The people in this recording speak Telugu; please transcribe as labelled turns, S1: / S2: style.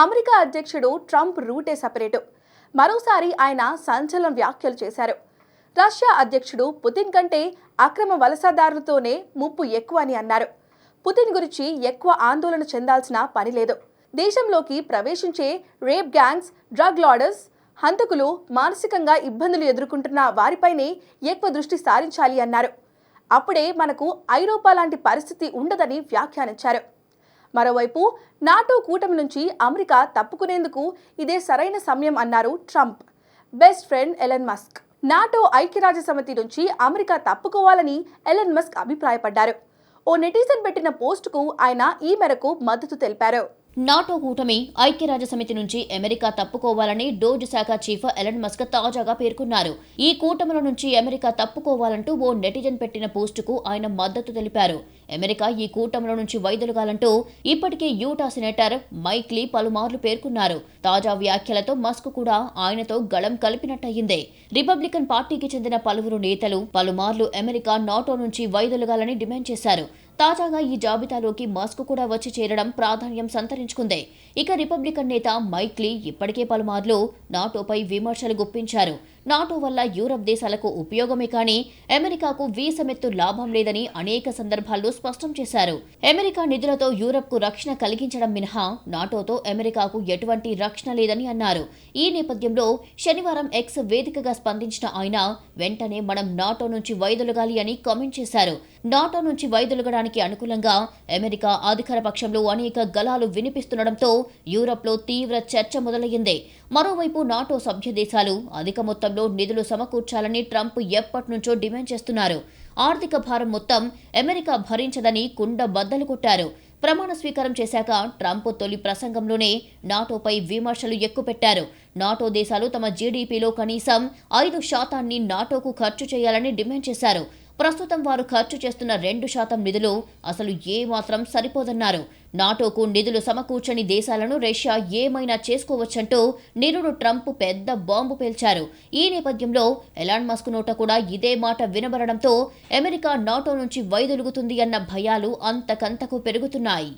S1: అమెరికా అధ్యక్షుడు ట్రంప్ రూటే సపరేటు. మరోసారి ఆయన సంచలన వ్యాఖ్యలు చేశారు. రష్యా అధ్యక్షుడు పుతిన్ కంటే అక్రమ వలసదారులతోనే ముప్పు ఎక్కువ అని అన్నారు. పుతిన్ గురించి ఎక్కువ ఆందోళన చెందాల్సిన పని లేదు. దేశంలోకి ప్రవేశించే రేప్ గ్యాంగ్స్ డ్రగ్ లాడర్స్ హంతకులు మానసికంగా ఇబ్బందులు ఎదుర్కొంటున్న వారిపైనే ఎక్కువ దృష్టి సారించాలి అన్నారు. అప్పుడే మనకు ఐరోపా లాంటి పరిస్థితి ఉండదని వ్యాఖ్యానించారు. మరోవైపు నాటో కూటమి నుంచి అమెరికా తప్పుకునేందుకు ఇదే సరైన సమయం అన్నారు Trump. Best friend Elon Musk. NATO ఐక్యరాజ్య సమితి నుంచి అమెరికా తప్పుకోవాలని ఎలన్ మస్క్ అభిప్రాయపడ్డారు. ఓ నెటిజన్ పెట్టిన పోస్టుకు ఆయన ఈ మేరకు మద్దతు తెలిపారు.
S2: నాటో కూటమి ఐక్యరాజ్య సమితి నుంచి అమెరికా తప్పుకోవాలని డోజ్ శాఖ చీఫ్ ఎలన్ మస్క్ తాజాగా పేర్కొన్నారు. ఈ కూటమిల నుంచి అమెరికా తప్పుకోవాలంటూ ఓ నెటిజన్ పెట్టిన పోస్టుకు ఆయన మద్దతు తెలిపారు. అమెరికా ఈ కూటమిలో నుంచి వైదొలగాలంటూ ఇప్పటికే యూటా సెనేటర్ మైక్లీ పలుమార్లు పేర్కొన్నారు. తాజా వ్యాఖ్యలతో మస్క్ కూడా ఆయనతో గళం కలిపినట్టయిందే. రిపబ్లికన్ పార్టీకి చెందిన పలువురు నేతలు పలుమార్లు అమెరికా నాటో నుంచి వైదొలగాలని డిమాండ్ చేశారు. తాజాగా ఈ జాబితాలోకి మస్క్ కూడా వచ్చి చేరడం ప్రాధాన్యం సంతరించుకుంది. ఇక రిపబ్లికన్ నేత మైక్లీ ఇప్పటికే పలుమార్లు నాటోపై విమర్శలు గుప్పించారు. నాటో వల్ల యూరప్ దేశాలకు ఉపయోగమే కానీ అమెరికాకు వీసమెత్తు లాభం లేదని అనేక సందర్భాల్లో స్పష్టం చేశారు. అమెరికా నిధులతో యూరప్కు రక్షణ కలిగించడం మినహా నాటోతో అమెరికాకు ఎటువంటి రక్షణ లేదని అన్నారు. ఈ నేపథ్యంలో శనివారం ఎక్స్ వేదికగా స్పందించిన ఆయన వెంటనే మనం నాటో నుంచి వైదొలగాలి అని కామెంట్ చేశారు. నాటో నుంచి వైదొలగడానికి అనుకూలంగా అమెరికా అధికార పక్షంలో అనేక గలాలు వినిపిస్తుండటంతో యూరప్లో తీవ్ర చర్చ మొదలయ్యింది. మరోవైపు నాటో సభ్య దేశాలు అధిక మొత్తంలో నిధులు సమకూర్చాలని ట్రంప్ ఎప్పటి నుంచో డిమాండ్ చేస్తున్నారు. ఆర్థిక భారం మొత్తం అమెరికా భరించదని కుండ బద్దలు కొట్టారు. ప్రమాణ స్వీకారం చేశాక ట్రంప్ తొలి ప్రసంగంలోనే నాటోపై విమర్శలు ఎక్కుపెట్టారు. నాటో దేశాలు తమ జీడీపీలో కనీసం ఐదు శాతాన్ని నాటోకు ఖర్చు చేయాలని డిమాండ్ చేశారు. ప్రస్తుతం వారు ఖర్చు చేస్తున్న రెండు శాతం నిధులు అసలు ఏ మాత్రం సరిపోదన్నారు. నాటోకు నిధులు సమకూర్చని దేశాలను రష్యా ఏమైనా చేసుకోవచ్చంటూ నిరుడు ట్రంప్ పెద్ద బాంబు పేల్చారు. ఈ నేపథ్యంలో ఎలాన్ మస్క్ నోట కూడా ఇదే మాట వినబడడంతో అమెరికా నాటో నుంచి వైదొలుగుతుంది అన్న భయాలు అంతకంతకు పెరుగుతున్నాయి.